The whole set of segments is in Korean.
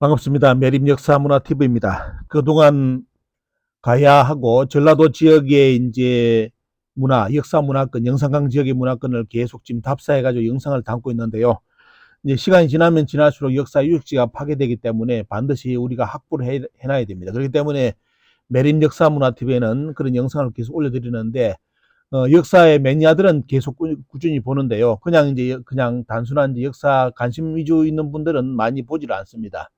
반갑습니다. 매림 역사 문화 TV입니다. 그동안 가야하고 전라도 지역의 이제 문화, 역사 문화권, 영산강 지역의 문화권을 계속 지금 답사해가지고 영상을 담고 있는데요. 이제 시간이 지나면 지날수록 역사 유적지가 파괴되기 때문에 반드시 우리가 확보를 해, 해놔야 됩니다. 그렇기 때문에 매림 역사 문화 TV에는 그런 영상을 계속 올려드리는데 어, 역사의 매니아들은 계속 꾸, 꾸준히 보는데요. 그냥 이제 그냥 단순한 이제 역사 관심 위주 있는 분들은 많이 보지를 않습니다.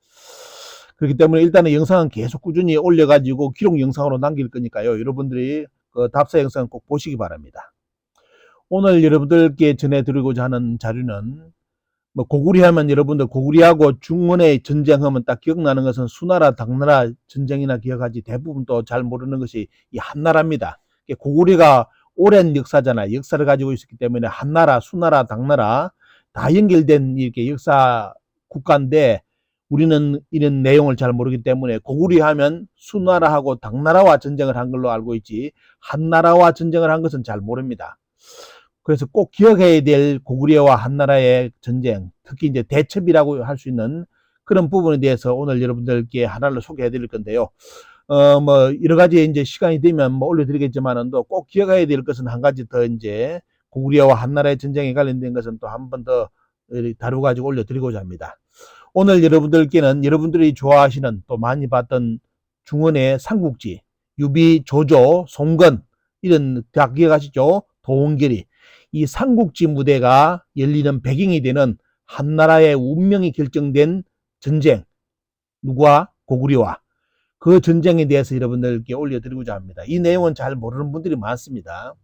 그렇기 때문에 일단은 영상은 계속 꾸준히 올려가지고 기록 영상으로 남길 거니까요. 여러분들이 그 답사 영상 꼭 보시기 바랍니다. 오늘 여러분들께 전해드리고자 하는 자료는 뭐 고구리 하면 여러분들 고구리하고 중원의 전쟁하면 딱 기억나는 것은 수나라 당나라 전쟁이나 기억하지 대부분 또 잘 모르는 것이 이 한나라입니다. 고구리가 오랜 역사잖아요. 역사를 가지고 있었기 때문에 한나라, 수나라, 당나라 다 연결된 이렇게 역사 국가인데 우리는 이런 내용을 잘 모르기 때문에 고구리 하면 수나라하고 당나라와 전쟁을 한 걸로 알고 있지 한나라와 전쟁을 한 것은 잘 모릅니다. 그래서 꼭 기억해야 될 고구려와 한나라의 전쟁, 특히 이제 대첩이라고 할 수 있는 그런 부분에 대해서 오늘 여러분들께 하나를 소개해 드릴 건데요. 어, 뭐, 여러 가지 이제 시간이 되면 뭐 올려드리겠지만은 꼭 기억해야 될 것은 한 가지 더 이제 고구려와 한나라의 전쟁에 관련된 것은 또 한 번 더 다루가지고 올려드리고자 합니다. 오늘 여러분들께는 여러분들이 좋아하시는 또 많이 봤던 중원의 삼국지, 유비, 조조, 송건 이런 다 기억하시죠? 도원결이 이 삼국지 무대가 열리는 배경이 되는 한 나라의 운명이 결정된 전쟁 누구와 고구려와 그 전쟁에 대해서 여러분들께 올려드리고자 합니다. 이 내용은 잘 모르는 분들이 많습니다.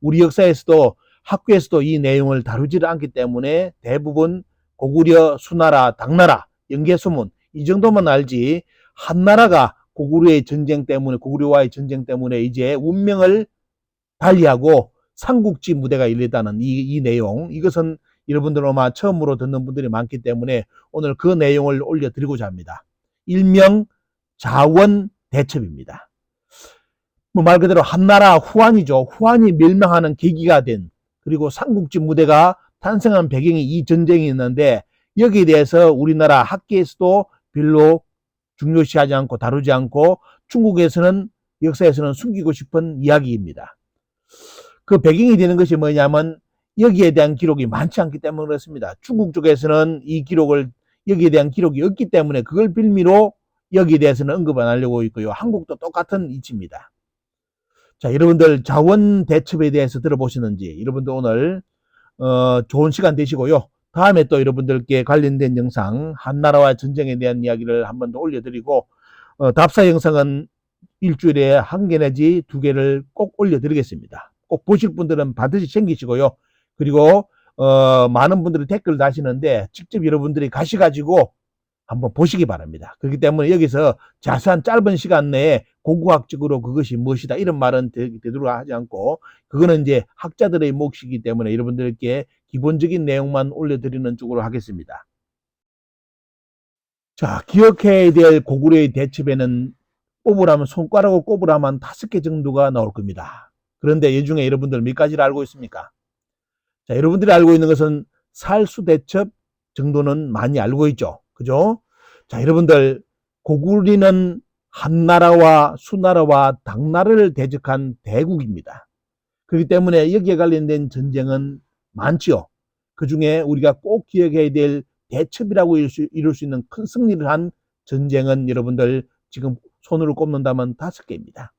우리 역사에서도 학교에서도 이 내용을 다루지를 않기 때문에 대부분 고구려, 수나라, 당나라, 연개소문 이 정도만 알지 한나라가 고구려의 전쟁 때문에 고구려와의 전쟁 때문에 이제 운명을 달리하고 삼국지 무대가 열리다는 이, 이 내용 이것은 여러분들 아마 처음으로 듣는 분들이 많기 때문에 오늘 그 내용을 올려드리고자 합니다. 일명 자원 대첩입니다. 뭐 말 그대로 한나라 후한이죠. 후한이 멸망하는 계기가 된 그리고 삼국지 무대가 탄생한 배경이 이 전쟁이 있는데 여기에 대해서 우리나라 학계에서도 별로 중요시하지 않고 다루지 않고 중국에서는 역사에서는 숨기고 싶은 이야기입니다. 그 배경이 되는 것이 뭐냐면 여기에 대한 기록이 많지 않기 때문에 그렇습니다. 중국 쪽에서는 이 기록을 여기에 대한 기록이 없기 때문에 그걸 빌미로 여기에 대해서는 언급 안 하려고 있고요. 한국도 똑같은 이치입니다. 자, 여러분들 자원 대첩에 대해서 들어보시는지 여러분들 오늘 어, 좋은 시간 되시고요. 다음에 또 여러분들께 관련된 영상 한나라와 전쟁에 대한 이야기를 한 번 더 올려드리고 어, 답사 영상은 일주일에 한 개 내지 두 개를 꼭 올려드리겠습니다. 꼭 보실 분들은 반드시 챙기시고요. 그리고 어, 많은 분들이 댓글 다시는데 직접 여러분들이 가셔가지고 한번 보시기 바랍니다. 그렇기 때문에 여기서 자세한 짧은 시간 내에 고고학적으로 그것이 무엇이다 이런 말은 되도록 하지 않고 그거는 이제 학자들의 몫이기 때문에 여러분들께 기본적인 내용만 올려드리는 쪽으로 하겠습니다. 자, 기억해야 될 고구려의 대첩에는 꼽으라면 손가락으로 꼽으라면 다섯 개 정도가 나올 겁니다. 그런데 이 중에 여러분들 몇 가지를 알고 있습니까? 자, 여러분들이 알고 있는 것은 살수 대첩 정도는 많이 알고 있죠. 그죠? 자, 여러분들 고구리는 한나라와 수나라와 당나라를 대적한 대국입니다. 그렇기 때문에 여기에 관련된 전쟁은 많지요. 그 중에 우리가 꼭 기억해야 될 대첩이라고 이룰 수, 있는 큰 승리를 한 전쟁은 여러분들 지금 손으로 꼽는다면 다섯 개입니다.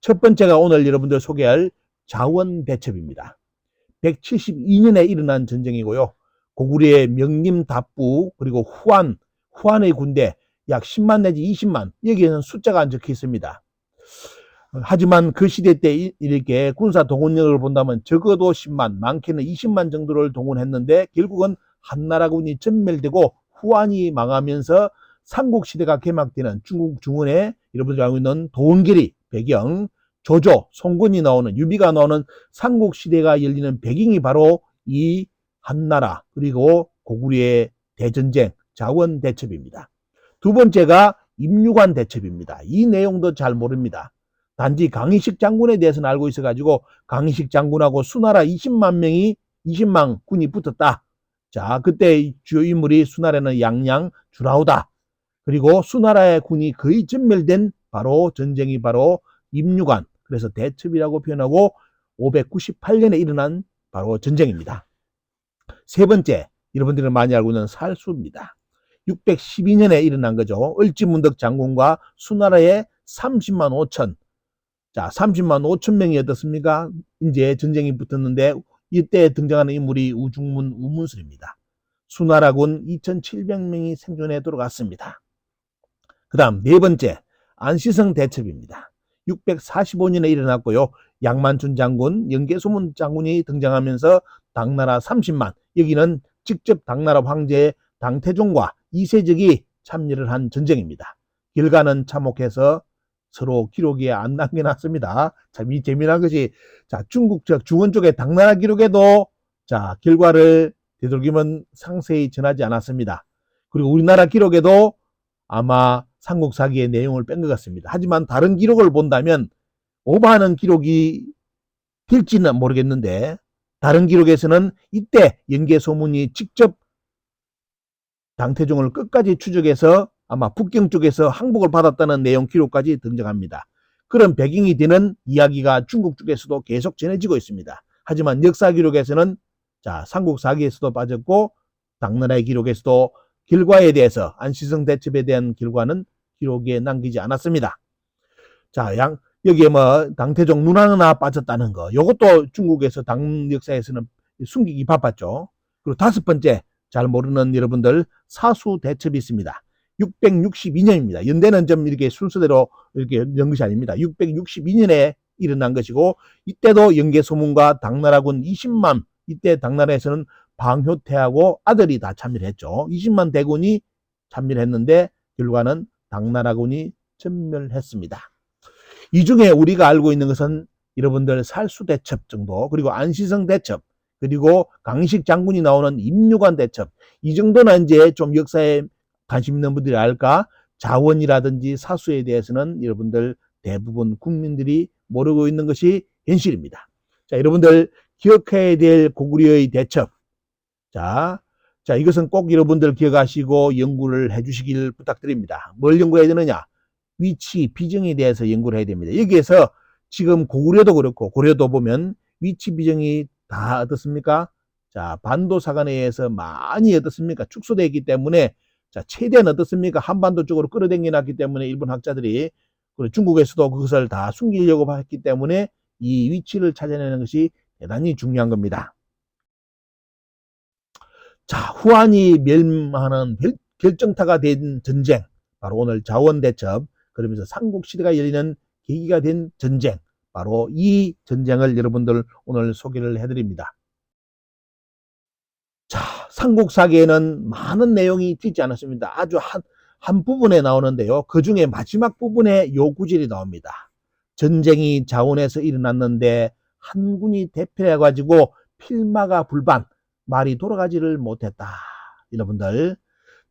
첫 번째가 오늘 여러분들 소개할 자원 대첩입니다. 172년에 일어난 전쟁이고요. 고구려의 명림 답부 그리고 후한 후한의 군대 약 10만 내지 20만 여기에는 숫자가 안 적혀 있습니다. 하지만 그 시대 때 이렇게 군사 동원력을 본다면 적어도 10만, 많게는 20만 정도를 동원했는데 결국은 한나라군이 전멸되고 후한이 망하면서 삼국시대가 개막되는 중국 중원에 여러분들이 알고 있는 도원결이 배경, 조조, 송군이 나오는 유비가 나오는 삼국시대가 열리는 배경이 바로 이 한나라 그리고 고구려의 대전쟁 자원 대첩입니다. 두 번째가 임유관 대첩입니다. 이 내용도 잘 모릅니다. 단지 강희식 장군에 대해서는 알고 있어가지고 강희식 장군하고 수나라 20만 명이 20만 군이 붙었다. 자, 그때 주요 인물이 수나라는 양양 주라우다. 그리고 수나라의 군이 거의 전멸된 바로 전쟁이 바로 임유관 그래서 대첩이라고 표현하고 598년에 일어난 바로 전쟁입니다. 세 번째 여러분들은 많이 알고 있는 살수입니다. 612년에 일어난 거죠. 을지문덕 장군과 수나라의 30만 5천 자 30만 5천 명이 어떻습니까? 이제 전쟁이 붙었는데 이때 등장하는 인물이 우중문 우문술입니다. 수나라군 2,700명이 생존해 돌아갔습니다. 그 다음 네 번째 안시성 대첩입니다. 645년에 일어났고요. 양만춘 장군, 영계소문 장군이 등장하면서 당나라 30만 여기는 직접 당나라 황제 당태종과 이세적이 참여를 한 전쟁입니다. 결과는 참혹해서 서로 기록에 안 남겨놨습니다. 참 이 재미난 것이 자 중국 쪽 중원 쪽의 당나라 기록에도 자 결과를 되돌리면 상세히 전하지 않았습니다. 그리고 우리나라 기록에도 아마 삼국사기의 내용을 뺀 것 같습니다. 하지만 다른 기록을 본다면 오버하는 기록이 될지는 모르겠는데 다른 기록에서는 이때 연개소문이 직접 당태종을 끝까지 추적해서 아마 북경 쪽에서 항복을 받았다는 내용 기록까지 등장합니다. 그런 배경이 되는 이야기가 중국 쪽에서도 계속 전해지고 있습니다. 하지만 역사 기록에서는 자 삼국사기에서도 빠졌고 당나라의 기록에서도 결과에 대해서 안시성 대첩에 대한 결과는 기록에 남기지 않았습니다. 자, 양 여기에 뭐 당태종 눈 하나 빠졌다는 거. 이것도 중국에서 당 역사에서는 숨기기 바빴죠. 그리고 다섯 번째 잘 모르는 여러분들 사수 대첩이 있습니다. 662년입니다. 연대는 좀 이렇게 순서대로 이렇게 연 것이 아닙니다. 662년에 일어난 것이고 이때도 영계소문과 당나라군 20만 이때 당나라에서는 방효태하고 아들이 다 참여를 했죠. 20만 대군이 참여를 했는데 결과는 당나라군이 전멸했습니다. 이 중에 우리가 알고 있는 것은 여러분들 살수 대첩 정도 그리고 안시성 대첩 그리고 강식 장군이 나오는 임유관 대첩 이 정도는 이제 좀 역사에 관심 있는 분들이 알까 자원이라든지 사수에 대해서는 여러분들 대부분 국민들이 모르고 있는 것이 현실입니다. 자, 여러분들 기억해야 될 고구려의 대첩. 자, 자, 이것은 꼭 여러분들 기억하시고 연구를 해 주시길 부탁드립니다. 뭘 연구해야 되느냐? 위치, 비정에 대해서 연구를 해야 됩니다. 여기에서 지금 고구려도 그렇고 고려도 보면 위치 비정이 다 어떻습니까? 자, 반도사관에 의해서 많이 어떻습니까? 축소되어 있기 때문에 자, 최대한 어떻습니까? 한반도 쪽으로 끌어당겨 놨기 때문에 일본 학자들이 그리고 중국에서도 그것을 다 숨기려고 했기 때문에 이 위치를 찾아내는 것이 대단히 중요한 겁니다. 자, 후한이 멸망하는 결정타가 된 전쟁, 바로 오늘 자원대첩, 그러면서 삼국시대가 열리는 계기가 된 전쟁, 바로 이 전쟁을 여러분들 오늘 소개를 해드립니다. 자, 삼국사기에는 많은 내용이 있지 않았습니다. 아주 한, 한 부분에 나오는데요. 그 중에 마지막 부분에 요 구절이 나옵니다. 전쟁이 자원에서 일어났는데 한 군이 대패해가지고 필마가 불반, 말이 돌아가지를 못했다. 여러분들.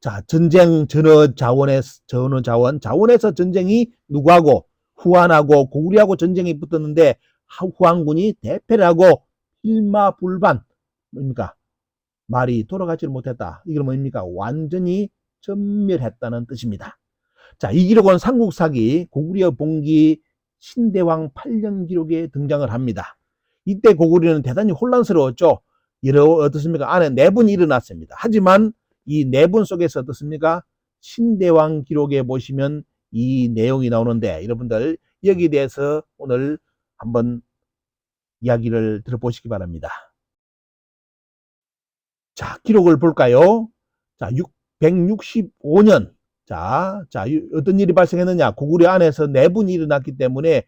자, 전쟁 전어 자원에 전어 자원, 자원에서 전쟁이 누구하고 후한하고 고구려하고 전쟁이 붙었는데 후한군이 대패를 하고 필마불반 뭡니까? 말이 돌아가지를 못했다. 이게 뭡니까? 완전히 전멸했다는 뜻입니다. 자, 이 기록은 삼국사기 고구려 봉기 신대왕 8년 기록에 등장을 합니다. 이때 고구려는 대단히 혼란스러웠죠. 여러 어떻습니까? 안에 내분이 일어났습니다. 하지만 이 내분 속에서 어떻습니까? 신대왕 기록에 보시면 이 내용이 나오는데 여러분들 여기에 대해서 오늘 한번 이야기를 들어보시기 바랍니다. 자, 기록을 볼까요? 자, 665년. 자, 자, 어떤 일이 발생했느냐? 고구려 안에서 내분이 일어났기 때문에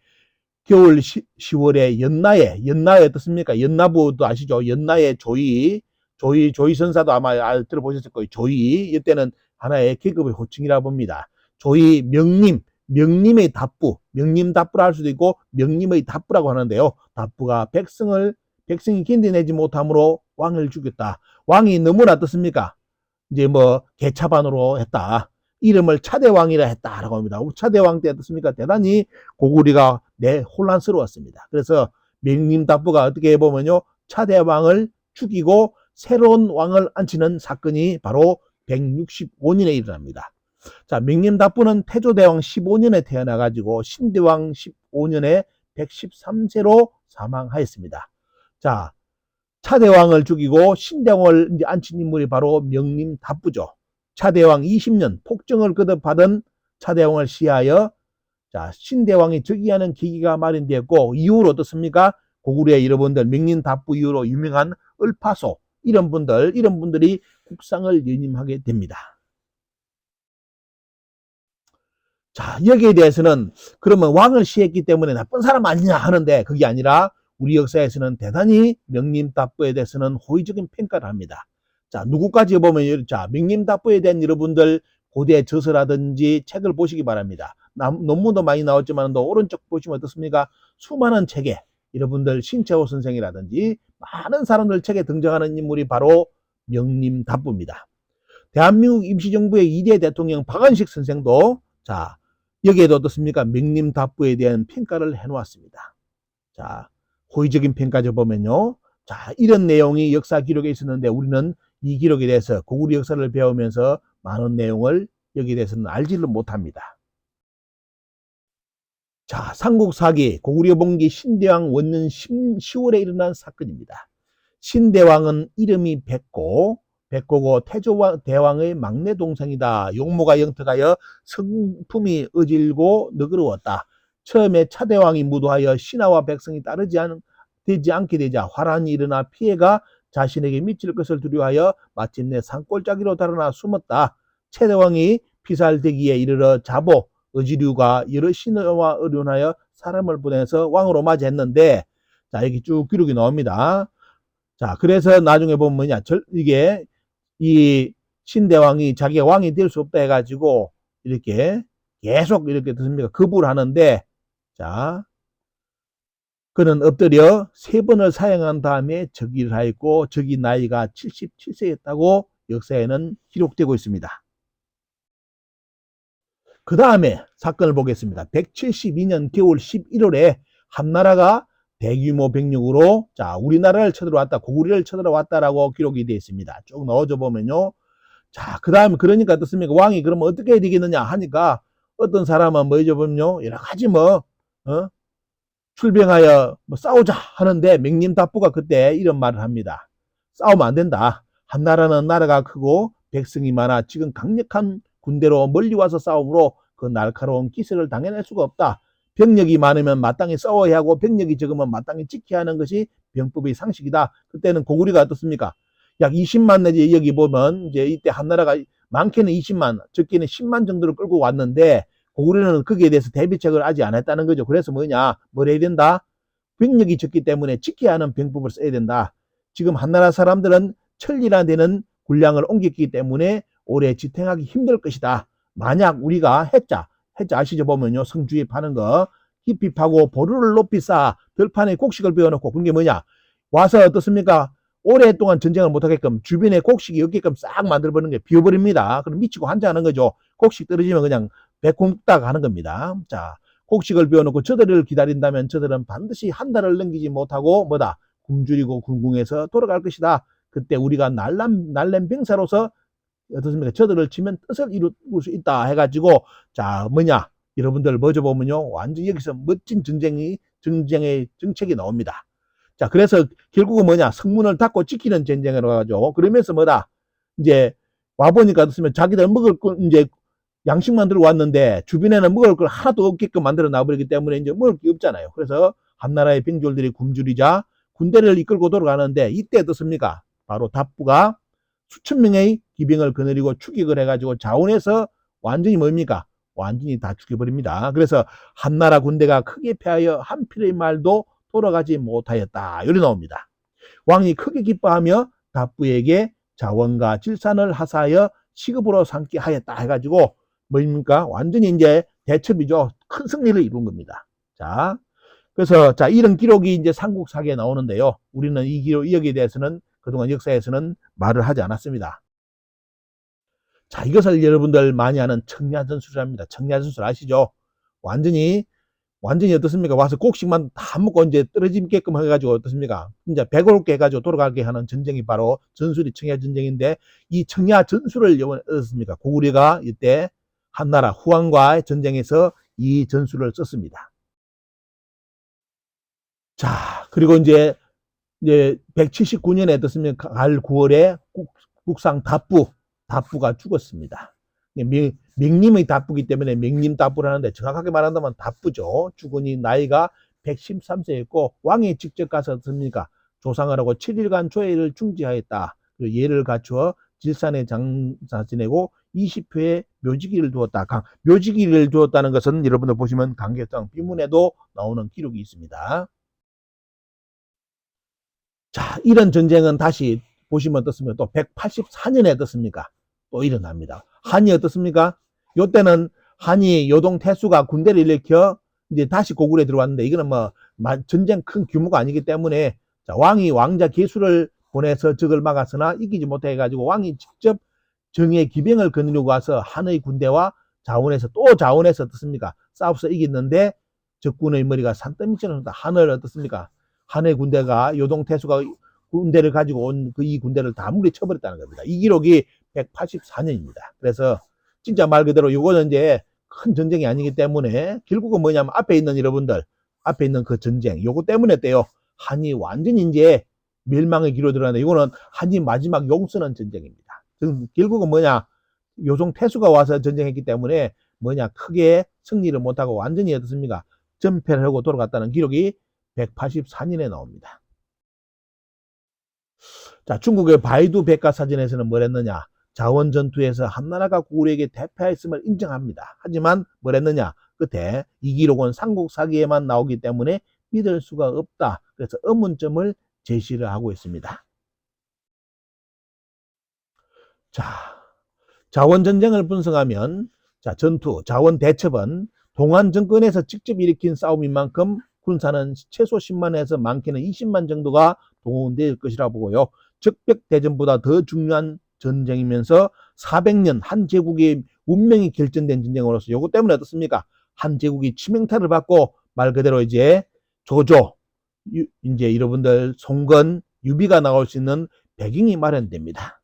겨울 10월에 연나에, 연나에 어떻습니까? 연나부도 아시죠? 연나에 조이, 조이, 조이 선사도 아마 들어보셨을 거예요. 조이. 이때는 하나의 계급의 호칭이라 봅니다. 조이 명님, 명님의 답부, 명님 답부라 할 수도 있고 명님의 답부라고 하는데요. 답부가 백성을 백성이 견뎌내지 못함으로 왕을 죽였다. 왕이 너무나 어떻습니까? 이제 뭐 개차반으로 했다. 이름을 차대왕이라 했다라고 합니다. 차대왕 때 어떻습니까? 대단히 고구리가 내 혼란스러웠습니다. 그래서 명림답부가 어떻게 해보면요. 차대왕을 죽이고 새로운 왕을 앉히는 사건이 바로 165년에 일어납니다. 자, 명림답부는 태조대왕 15년에 태어나가지고 신대왕 15년에 113세로 사망하였습니다. 자, 차대왕을 죽이고 신대왕을 이제 앉힌 인물이 바로 명림답부죠. 차대왕 20년 폭정을 거듭받은 차대왕을 시하여 자, 신대왕이 즉위하는 계기가 마련되었고 이후로 어떻습니까? 고구려의 여러분들 명림답부 이후로 유명한 을파소 이런 분들 이런 분들이 국상을 연임하게 됩니다. 자, 여기에 대해서는 그러면 왕을 시했기 때문에 나쁜 사람 아니냐 하는데 그게 아니라 우리 역사에서는 대단히 명림답부에 대해서는 호의적인 평가를 합니다. 자, 누구까지 보면 자, 명림답부에 대한 여러분들 고대 저서라든지 책을 보시기 바랍니다. 남, 논문도 많이 나왔지만 또 오른쪽 보시면 어떻습니까? 수많은 책에 여러분들 신채호 선생이라든지 많은 사람들 책에 등장하는 인물이 바로 명림답부입니다. 대한민국 임시정부의 2대 대통령 박원식 선생도 자 여기에도 어떻습니까? 명림답부에 대한 평가를 해놓았습니다. 자 호의적인 평가죠 보면요. 자 이런 내용이 역사 기록에 있었는데 우리는 이 기록에 대해서 고구려 역사를 배우면서 많은 내용을 여기에 대해서는 알지를 못합니다. 자, 삼국 사기 고구려 봉기 신대왕 원년 10월에 일어난 사건입니다. 신대왕은 이름이 백고, 백고고 태조 대왕의 막내 동생이다. 용모가 영특하여 성품이 어질고 너그러웠다. 처음에 차대왕이 무도하여 신하와 백성이 따르지 않, 되지 않게 되자 화란이 일어나 피해가 자신에게 미칠 것을 두려워하여 마침내 산골짜기로 달아나 숨었다. 최대왕이 피살되기에 이르러 자보, 의지류가 여러 신하와 의논하여 사람을 보내서 왕으로 맞이했는데 자 여기 쭉 기록이 나옵니다. 자 그래서 나중에 보면 뭐냐 절, 이게 이 신대왕이 자기가 왕이 될 수 없다 해가지고 이렇게 계속 이렇게 듣습니까 거부를 하는데 자 그는 엎드려 세 번을 사용한 다음에 즉위를 하였고 즉위 나이가 77세였다고 역사에는 기록되고 있습니다. 그 다음에 사건을 보겠습니다. 172년 겨울 11월에 한나라가 대규모 병력으로 자 우리나라를 쳐들어왔다 고구려를 쳐들어왔다라고 기록이 되어 있습니다. 쭉 넣어줘 보면요. 자 그 다음에 그러니까 어떻습니까? 왕이 그러면 어떻게 해야 되겠느냐 하니까 어떤 사람은 뭐 해줘보면요 여러 가지 뭐 어? 출병하여 뭐 싸우자 하는데 명림답부가 그때 이런 말을 합니다. 싸우면 안 된다. 한나라는 나라가 크고 백성이 많아 지금 강력한 군대로 멀리 와서 싸움으로 그 날카로운 기세를 당해낼 수가 없다. 병력이 많으면 마땅히 싸워야 하고 병력이 적으면 마땅히 지켜야 하는 것이 병법의 상식이다. 그때는 고구려가 어떻습니까? 약 20만 내지 여기 보면 이제 이때 한나라가 많게는 20만, 적게는 10만 정도를 끌고 왔는데 고구려는 거기에 대해서 대비책을 아직 안 했다는 거죠. 그래서 뭐냐? 뭘 해야 된다? 병력이 적기 때문에 지켜야 하는 병법을 써야 된다. 지금 한나라 사람들은 천리나 되는 군량을 옮겼기 때문에 오래 지탱하기 힘들 것이다. 만약 우리가 해자, 해자 아시죠? 보면요. 성주에 파는 거 깊이 파고 보루를 높이 쌓아 들판에 곡식을 베어놓고 그게 뭐냐? 와서 어떻습니까? 오랫동안 전쟁을 못하게끔 주변에 곡식이 없게끔 싹 만들어버리는 게 비워버립니다. 그럼 미치고 환장하는 거죠. 곡식 떨어지면 그냥 배콩딱 하는 겁니다. 자, 곡식을 비워놓고 저들을 기다린다면 저들은 반드시 한 달을 넘기지 못하고 뭐다? 굶주리고 굶궁해서 돌아갈 것이다. 그때 우리가 날람, 날렘 병사로서 어떻습니까? 저들을 치면 뜻을 이룰 수 있다 해가지고 자 뭐냐 여러분들 먼저 보면요 완전 여기서 멋진 전쟁이 전쟁의 정책이 나옵니다. 자 그래서 결국은 뭐냐 성문을 닫고 지키는 전쟁으로 가죠. 그러면서 뭐다 이제 와 보니까 어떻습니까? 자기들 먹을 거 이제 양식만 들고 왔는데 주변에는 먹을 걸 하나도 없게끔 만들어 놔버리기 때문에 이제 먹을 게 없잖아요. 그래서 한 나라의 병졸들이 굶주리자 군대를 이끌고 돌아가는데 이때 어떻습니까? 바로 답부가 수천 명의 기병을 거느리고 추격을 해가지고 자원해서 완전히 뭡니까? 완전히 다 죽여버립니다. 그래서 한나라 군대가 크게 패하여 한 필의 말도 돌아가지 못하였다. 이리 나옵니다. 왕이 크게 기뻐하며 답부에게 자원과 질산을 하사하여 시급으로 삼게 하였다 해가지고 뭡니까? 완전히 이제 대첩이죠. 큰 승리를 이룬 겁니다. 자, 그래서 자 이런 기록이 이제 삼국사기에 나오는데요. 우리는 이 기록 여기에 대해서는 그동안 역사에서는 말을 하지 않았습니다. 자, 이것을 여러분들 많이 아는 청야전술이랍니다. 청야전술 아시죠? 완전히, 완전히 어떻습니까? 와서 곡식만 다 먹고 이제 떨어지게끔 해가지고 어떻습니까? 이제 배고롭게 해가지고 돌아가게 하는 전쟁이 바로 전술이 청야전쟁인데 이 청야전술을 얻었습니까? 고구려가 이때 한나라 후왕과의 전쟁에서 이 전술을 썼습니다. 자, 그리고 이제 이제 179년에 어떻습니까? 갈 9월에 국, 국상 답부, 답부가 죽었습니다. 명, 명님의 답부기 때문에 명님 답부를 하는데 정확하게 말한다면 답부죠. 죽으니 나이가 113세였고 왕이 직접 가서 어떻습니까? 조상을 하고 7일간 조회를 중지하였다. 그리고 예를 갖추어 질산에 장사 지내고 20회에 묘지기를 두었다. 강, 묘지기를 두었다는 것은 여러분들 보시면 강계성 비문에도 나오는 기록이 있습니다. 자, 이런 전쟁은 다시 보시면 어떻습니까? 또 184년에 어떻습니까? 또 일어납니다. 한이 어떻습니까? 요때는 한이 요동 태수가 군대를 일으켜 이제 다시 고구려에 들어왔는데 이거는 뭐 마- 전쟁 큰 규모가 아니기 때문에 자, 왕이 왕자 개수를 보내서 적을 막았으나 이기지 못해 가지고 왕이 직접 정의 기병을 거느리고 와서 한의 군대와 자원에서 또 자원에서 어떻습니까? 싸워서 이겼는데 적군의 머리가 산더미처럼 다 한을 어떻습니까? 한의 군대가 요동 태수가 군대를 가지고 온 그 이 군대를 다 물리쳐버렸다는 겁니다. 이 기록이 184년입니다. 그래서 진짜 말 그대로 요거는 이제 큰 전쟁이 아니기 때문에 결국은 뭐냐면 앞에 있는 여러분들 앞에 있는 그 전쟁 요거 때문에 때요 한이 완전히 이제 멸망의 기로 들어가는데 이거는 한이 마지막 용서는 전쟁입니다. 즉, 결국은 뭐냐 요송 태수가 와서 전쟁했기 때문에 뭐냐 크게 승리를 못하고 완전히 어떻습니까 전패를 하고 돌아갔다는 기록이 184년에 나옵니다. 자 중국의 바이두 백과사전에서는 뭐랬느냐 자원 전투에서 한나라가 고구려에게 대패했음을 인정합니다. 하지만 뭐랬느냐 끝에 이 기록은 삼국 사기에만 나오기 때문에 믿을 수가 없다. 그래서 의문점을 제시를 하고 있습니다. 자, 자원 전쟁을 분석하면 자, 전투, 자원 대첩은 동안 정권에서 직접 일으킨 싸움인 만큼 군사는 최소 10만에서 많게는 20만 정도가 동원될 것이라 보고요. 적벽 대전보다 더 중요한 전쟁이면서 400년 한 제국의 운명이 결정된 전쟁으로서 요거 때문에 어떻습니까? 한 제국이 치명타를 받고 말 그대로 이제 조조, 유- 이제 여러분들 송건, 유비가 나올 수 있는 배경이 마련됩니다.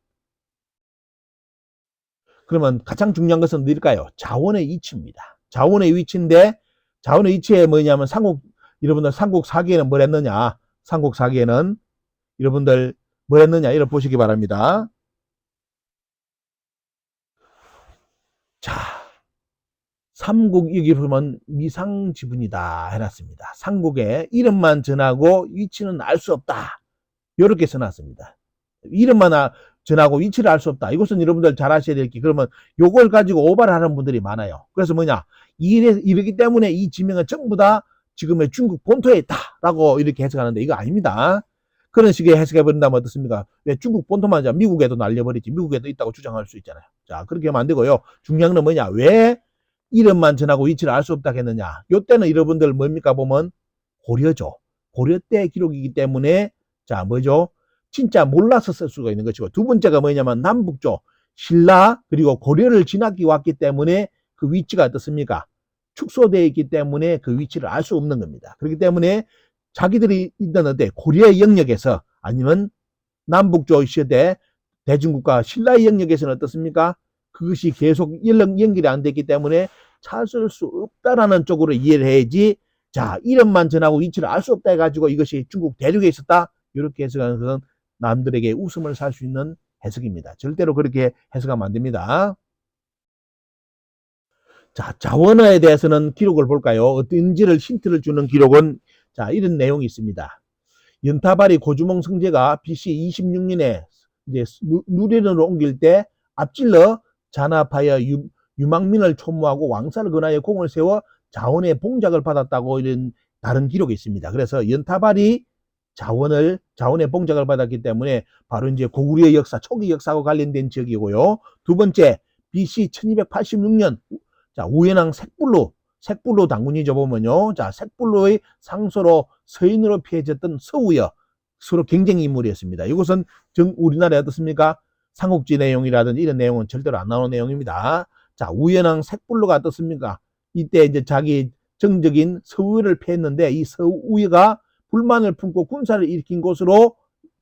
그러면 가장 중요한 것은 어딜까요? 자원의 위치입니다. 자원의 위치인데 자원의 위치에 뭐냐면 삼국 여러분들 삼국 사기에는 뭘 했느냐? 삼국 사기에는 여러분들 뭘 했느냐? 이걸 보시기 바랍니다. 자, 삼국 여기 보면 미상 지분이다 해놨습니다. 삼국의 이름만 전하고 위치는 알 수 없다. 이렇게 써놨습니다. 이름만 아- 전하고 위치를 알 수 없다. 이것은 여러분들 잘 아셔야 될 게 그러면 요걸 가지고 오바를 하는 분들이 많아요. 그래서 뭐냐 이래 이러기 때문에 이 지명은 전부 다 지금의 중국 본토에 있다라고 이렇게 해석하는데 이거 아닙니다. 그런 식의 해석해 버린다면 어떻습니까? 왜 중국 본토만 아니라 미국에도 날려버리지 미국에도 있다고 주장할 수 있잖아요. 자 그렇게 하면 안 되고요. 중요한 건 뭐냐 왜 이름만 전하고 위치를 알 수 없다 했느냐 요때는 여러분들 뭡니까 보면 고려죠. 고려 때 기록이기 때문에 자 뭐죠? 진짜 몰라서 쓸 수가 있는 것이고 두 번째가 뭐냐면 남북조 신라 그리고 고려를 지나기 왔기 때문에 그 위치가 어떻습니까? 축소되어 있기 때문에 그 위치를 알 수 없는 겁니다. 그렇기 때문에 자기들이 있던 어때 고려의 영역에서 아니면 남북조 시대 대중국가 신라의 영역에서는 어떻습니까? 그것이 계속 연결이 안 됐기 때문에 찾을 수 없다라는 쪽으로 이해를 해야지 자 이름만 전하고 위치를 알 수 없다 해가지고 이것이 중국 대륙에 있었다 이렇게 해석하는 것은 남들에게 웃음을 살 수 있는 해석입니다. 절대로 그렇게 해석하면 안 됩니다. 자, 자원어에 대해서는 기록을 볼까요? 어떤지를 힌트를 주는 기록은 자, 이런 내용이 있습니다. 연타발이 고주몽 성제가 BC 26년에 이제 누- 누리론으로 옮길 때 앞질러 유, 유망민을 초모하고 왕사를 근하여 공을 세워 자원의 봉작을 받았다고 이런 다른 기록이 있습니다. 그래서 연타발이 자원을 자원의 봉작을 받았기 때문에 바로 이제 고구려의 역사 초기 역사하고 관련된 지역이고요. 두 번째 BC 1286년 자 우연왕 색불로 색불로 당군이죠 보면요. 자 색불로의 상소로 서인으로 피해졌던 서우여 서로 경쟁 인물이었습니다. 이것은 정 우리나라에 어떻습니까? 삼국지 내용이라든지 이런 내용은 절대로 안 나오는 내용입니다. 자 우연왕 색불로가 어떻습니까? 이때 이제 자기 정적인 서우를 패했는데 이 서우여가 불만을 품고 군사를 일으킨 곳으로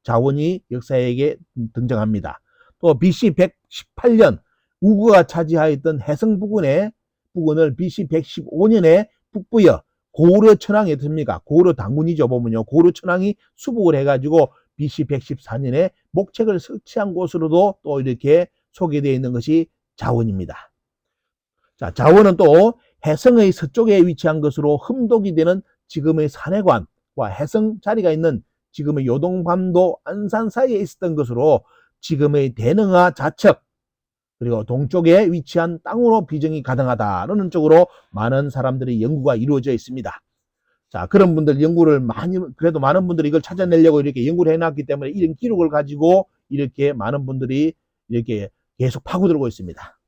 자원이 역사에게 등장합니다. 또 BC 118년 우거가 차지하였던 해성 부근 의 부근을 BC 115년에 북부여 고려 천황이 듭니까? 고려 당군이죠 보면요. 고려 천황이 수복을 해가지고 BC 114년에 목책을 설치한 곳으로도 또 이렇게 소개되어 있는 것이 자원입니다. 자, 자원은 또 해성의 서쪽에 위치한 것으로 흠독이 되는 지금의 산해관과 해성 자리가 있는 지금의 요동반도 안산 사이에 있었던 것으로 지금의 대능하 좌측 그리고 동쪽에 위치한 땅으로 비정이 가능하다라는 쪽으로 많은 사람들의 연구가 이루어져 있습니다. 자, 그런 분들 연구를 많이, 그래도 많은 분들이 이걸 찾아내려고 이렇게 연구를 해놨기 때문에 이런 기록을 가지고 이렇게 많은 분들이 이렇게 계속 파고들고 있습니다.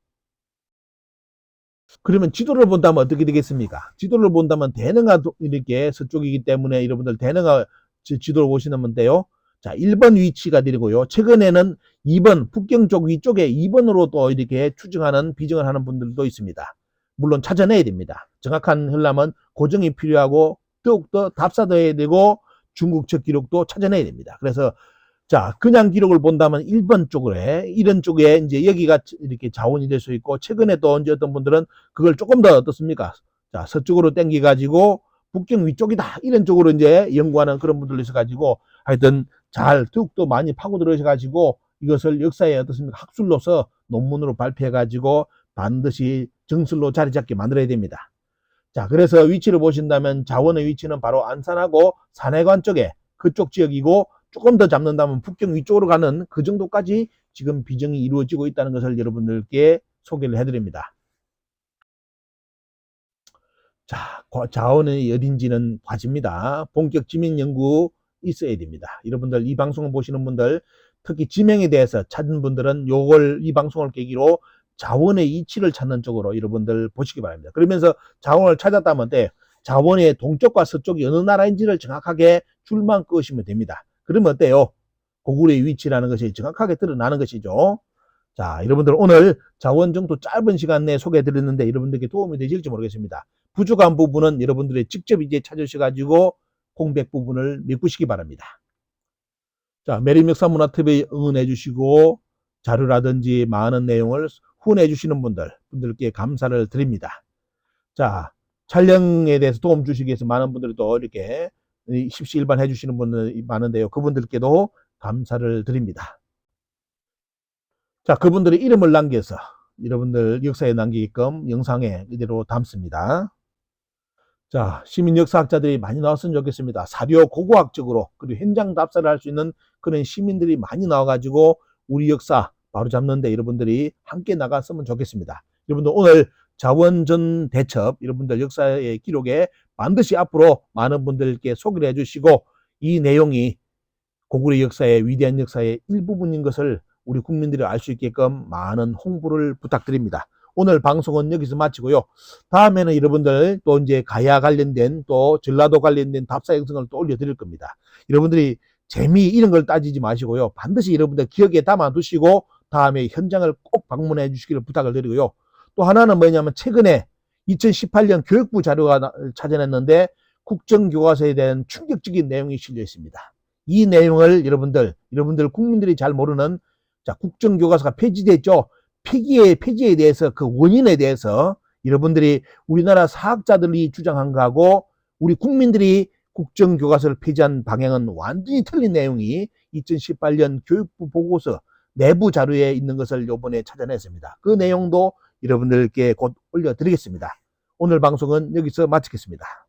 그러면 지도를 본다면 어떻게 되겠습니까? 지도를 본다면 대능하 도- 이렇게 서쪽이기 때문에 여러분들 대능하 지- 지도를 보시면 돼요. 자, 1번 위치가 되고요. 최근에는 2번 북경 쪽 위쪽에 2번으로 또 이렇게 추정하는 비정을 하는 분들도 있습니다. 물론 찾아내야 됩니다. 정확한 현람은 고정이 필요하고 더욱더 답사도해야 되고 중국 측 기록도 찾아내야 됩니다. 그래서 자, 그냥 기록을 본다면 1번 쪽으로 해. 이런 쪽에 이제 여기가 이렇게 자원이 될 수 있고 최근에 또 언제 어떤 분들은 그걸 조금 더 어떻습니까? 자, 서쪽으로 땡겨 가지고 북경 위쪽이다. 이런 쪽으로 이제 연구하는 그런 분들이 있어 가지고 하여튼 잘 더욱더 많이 파고 들어서 가지고 이것을 역사에 어떻습니까? 학술로서 논문으로 발표해 가지고 반드시 정설로 자리 잡게 만들어야 됩니다. 자, 그래서 위치를 보신다면 자원의 위치는 바로 안산하고 산해관 쪽에 그쪽 지역이고 조금 더 잡는다면 북경 위쪽으로 가는 그 정도까지 지금 비정이 이루어지고 있다는 것을 여러분들께 소개를 해드립니다. 자, 과- 자원의 어딘지는 과지입니다. 본격 지명 연구 있어야 됩니다. 여러분들 이 방송을 보시는 분들 특히 지명에 대해서 찾은 분들은 요걸 이 방송을 계기로 자원의 이치를 찾는 쪽으로 여러분들 보시기 바랍니다. 그러면서 자원을 찾았다면 때 자원의 동쪽과 서쪽이 어느 나라인지를 정확하게 줄만 끄시면 됩니다. 그러면 어때요? 고구려의 위치라는 것이 정확하게 드러나는 것이죠. 자, 여러분들 오늘 자원 정도 짧은 시간 내에 소개해 드렸는데 여러분들께 도움이 되실지 모르겠습니다. 부족한 부분은 여러분들이 직접 이제 찾으셔가지고 공백 부분을 메꾸시기 바랍니다. 자, 메리역사문화TV에 응원해 주시고 자료라든지 많은 내용을 후원해 주시는 분들, 분들께 감사를 드립니다. 자, 촬영에 대해서 도움 주시기 위해서 많은 분들이 또 이렇게 십시일반 해주시는 분들이 많은데요. 그분들께도 감사를 드립니다. 자, 그분들의 이름을 남겨서 여러분들 역사에 남기게끔 영상에 이대로 담습니다. 자, 시민 역사학자들이 많이 나왔으면 좋겠습니다. 사료 고고학적으로 그리고 현장 답사를 할 수 있는 그런 시민들이 많이 나와가지고 우리 역사 바로 잡는데 여러분들이 함께 나갔으면 좋겠습니다. 여러분들 오늘 자원전 대첩 여러분들 역사의 기록에 반드시 앞으로 많은 분들께 소개를 해주시고 이 내용이 고구려 역사의 위대한 역사의 일부분인 것을 우리 국민들이 알 수 있게끔 많은 홍보를 부탁드립니다. 오늘 방송은 여기서 마치고요. 다음에는 여러분들 또 이제 가야 관련된 또 전라도 관련된 답사 영상을 또 올려드릴 겁니다. 여러분들이 재미 이런 걸 따지지 마시고요. 반드시 여러분들 기억에 담아 두시고 다음에 현장을 꼭 방문해 주시기를 부탁을 드리고요. 또 하나는 뭐냐면 최근에 2018년 교육부 자료가 나- 찾아냈는데 국정교과서에 대한 충격적인 내용이 실려 있습니다. 이 내용을 여러분들, 여러분들 국민들이 잘 모르는 자, 국정교과서가 폐지됐죠. 폐기의 폐지에 대해서 그 원인에 대해서 여러분들이 우리나라 사학자들이 주장한 거하고 우리 국민들이 국정교과서를 폐지한 방향은 완전히 틀린 내용이 2018년 교육부 보고서 내부 자료에 있는 것을 요번에 찾아냈습니다. 그 내용도 여러분들께 곧 올려드리겠습니다. 오늘 방송은 여기서 마치겠습니다.